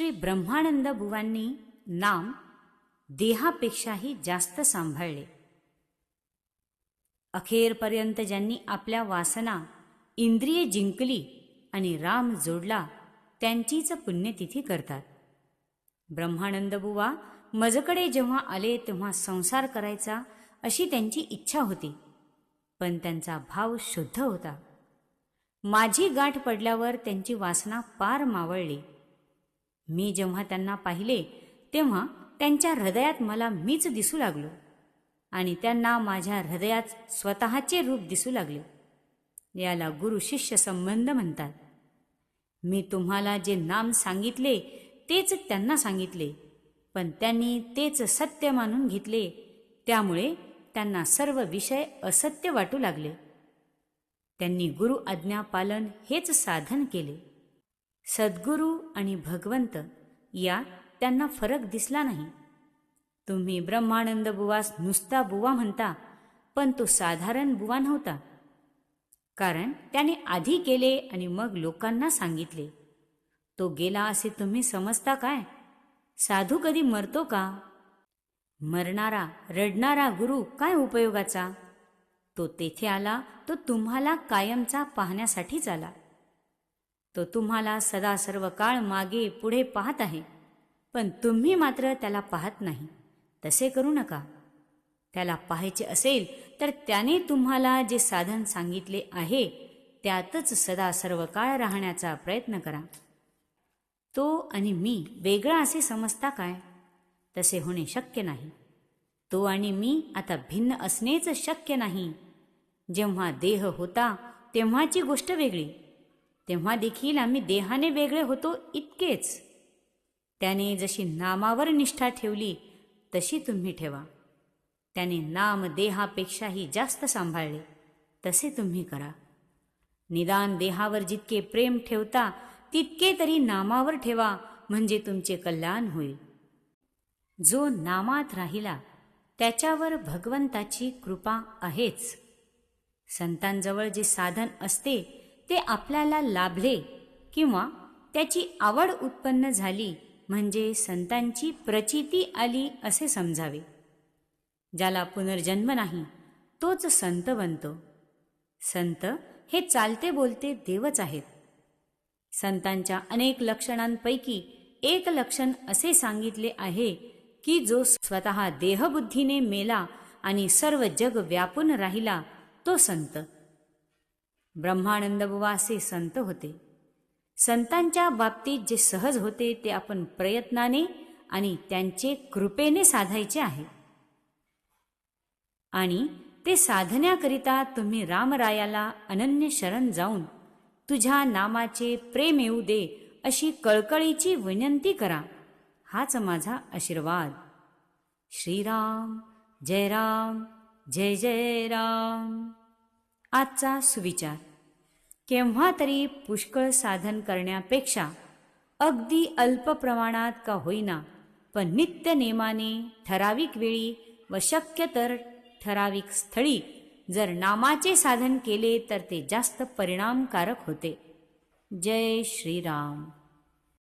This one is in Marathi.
श्री ब्रह्मानंद बुवांनी नाम देहापेक्षाही जास्त सांभाळले. अखेरपर्यंत ज्यांनी आपल्या वासना इंद्रिये जिंकली आणि राम जोडला त्यांचीच पुण्यतिथी करतात. ब्रह्मानंद बुवा मजकडे जेव्हा आले तेव्हा संसार करायचा अशी त्यांची इच्छा होती पण त्यांचा भाव शुद्ध होता. माझी गाठ पडल्यावर त्यांची वासना पार मावळली. मी जेव्हा त्यांना पाहिले तेव्हा त्यांच्या हृदयात मला मीच दिसू लागलो आणि त्यांना माझ्या हृदयात स्वतःचे रूप दिसू लागले. याला गुरु शिष्य संबंध म्हणतात. मी तुम्हाला जे नाम सांगितले तेच त्यांना सांगितले पण त्यांनी तेच सत्य मानून घेतले त्यामुळे त्यांना सर्व विषय असत्य वाटू लागले. त्यांनी गुरु आज्ञा पालन हेच साधन केले. सद्गुरू आणि भगवंत या त्यांना फरक दिसला नाही. तुम्ही ब्रह्मानंद बुवास नुसता बुवा म्हणता पण तो साधारण बुवा नव्हता. कारण त्याने आधी केले आणि मग लोकांना सांगितले. तो गेला असे तुम्ही समजता काय? साधू कधी मरतो का? मरणारा रडणारा गुरु काय उपयोगाचा? तो तेथे आला तो तुम्हाला कायमचा पाहण्यासाठीच आला. तो तुम्हाला सदा सर्व काळ मागे पुढे पाहत आहे. पण तुम्ही मात्र त्याला पाहत नाही. तसे करू नका. त्याला पाहायचे असेल तर त्याने तुम्हाला जे साधन सांगितले आहे त्यातच सदा सर्व काळ राहण्याचा प्रयत्न करा. तो आणि मी वेगळा असे समजता काय? तसे होणे शक्य नाही. तो आणि मी आता भिन्न असणेच शक्य नाही. जेव्हा देह होता तेव्हाची गोष्ट वेगळी. तेव्हा देखील आम्ही देहाने वेगळे होतो इतकेच. त्याने जशी नामावर निष्ठा ठेवली तशी तुम्ही ठेवा. त्याने नाम देहापेक्षाही जास्त सांभाळले तसे तुम्ही करा. निदान देहावर जितके प्रेम ठेवता तितके तरी नामावर ठेवा म्हणजे तुमचे कल्याण होईल. जो नामात राहिला त्याच्यावर भगवंताची कृपा आहेच. संतांजवळ जे साधन असते ते आपल्याला लाभले किंवा त्याची आवड उत्पन्न झाली म्हणजे संतांची प्रचिती आली असे समजावे. ज्याला पुनर्जन्म नाही तोच संत बनतो. संत हे चालते बोलते देवच आहेत. संतांच्या अनेक लक्षणांपैकी एक लक्षण असे सांगितले आहे की जो स्वतः देहबुद्धीने मेला आणि सर्व जग व्यापून राहिला तो संत. ब्रह्मानंदबुवा असे संत होते. संतांच्या बाबतीत जे सहज होते ते आपण प्रयत्नाने आणि त्यांचे कृपेने साधायचे आहे. आणि ते साधण्याकरिता तुम्ही रामरायाला अनन्य शरण जाऊन तुझ्या नामाचे प्रेम येऊ दे अशी कळकळीची विनंती करा हाच माझा आशीर्वाद. श्रीराम जय राम जय जय राम. आजचा सुविचार. केव्हा तरी पुष्कळ साधन करण्यापेक्षा अगदी अल्प प्रमाणात का होईना पण नित्य नेमाने ठराविक वेळी व शक्य तर ठराविक स्थळी जर नामाचे साधन केले तर ते जास्त परिणामकारक होते. जय श्रीराम.